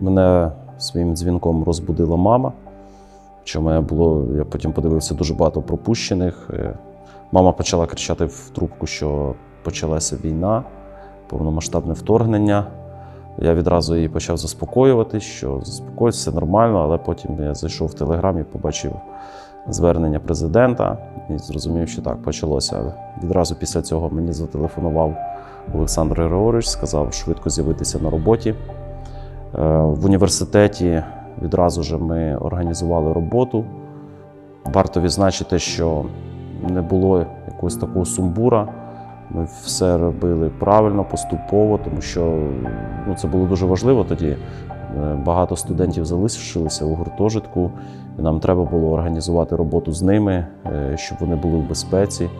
Мене своїм дзвінком розбудила мама. Що мене було, я потім подивився дуже багато пропущених. Е, Мама почала кричати в трубку, що почалася війна, повномасштабне вторгнення. Я відразу її почав заспокоювати, що заспокойся, все нормально, але потім я зайшов в телеграм і побачив звернення президента і зрозумів, що так почалося. Відразу після цього мені зателефонував Олександр Григорович, сказав швидко з'явитися на роботі. Е, В університеті відразу ж ми організували роботу. Варто відзначити, що не було якогось такого сумбура. Ми все робили правильно, поступово, тому що ну, це було дуже важливо тоді. Е, Багато студентів залишилися у гуртожитку, нам треба було організувати роботу з ними, е, щоб вони були в безпеці.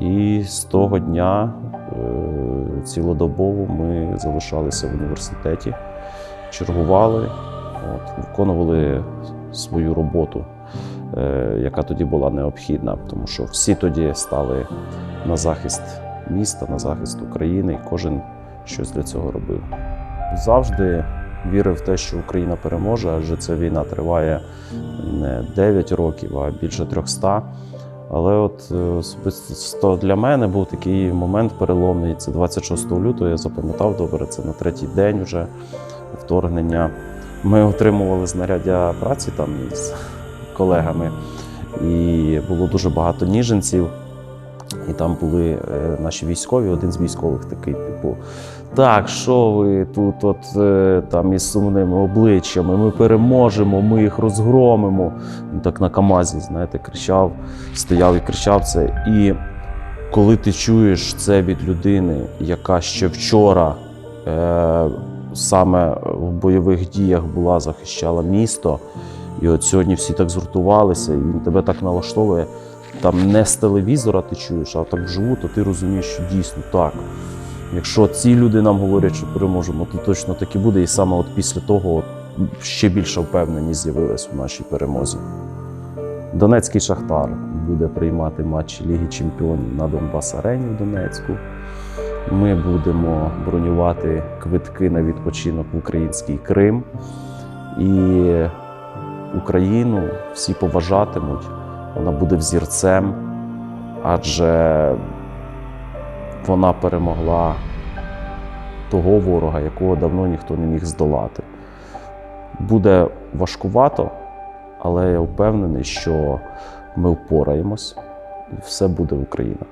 І з того дня е, цілодобово ми залишалися в університеті, чергували, от, виконували свою роботу, яка тоді була необхідна, тому що всі тоді стали на захист міста, на захист України, і кожен щось для цього робив. Завжди вірив в те, що Україна переможе, адже ця війна триває не 9 років, а більше 300. Але от е, особисто для мене був такий момент переломний. Це 26 лютого, я запам'ятав добре, це на третій день вже вторгнення. Ми отримували знаряддя праці там з колегами, і було дуже багато ніженців. І там були е, наші військові, один з військових такий, типу, так, що ви тут от, е, там із сумними обличчями, ми переможемо, ми їх розгромимо. Він так на Камазі, знаєте, кричав, стояв і кричав це. І коли ти чуєш це від людини, яка ще вчора е, саме в бойових діях була, захищала місто, і от сьогодні всі так згуртувалися, і він тебе так налаштовує. Там не з телевізора ти чуєш, а так вживу, то ти розумієш, що дійсно так. Якщо ці люди нам говорять, що переможемо, то точно так і буде. І саме от після того ще більша впевненість з'явилась у нашій перемозі. Донецький Шахтар буде приймати матчі Ліги Чемпіонів на Донбас Арені в Донецьку. Ми будемо бронювати квитки на відпочинок в український Крим. І Україну всі поважатимуть, вона буде взірцем, адже вона перемогла того ворога, якого давно ніхто не міг здолати. Буде важкувато, але я впевнений, що ми впораємось і все буде Україна.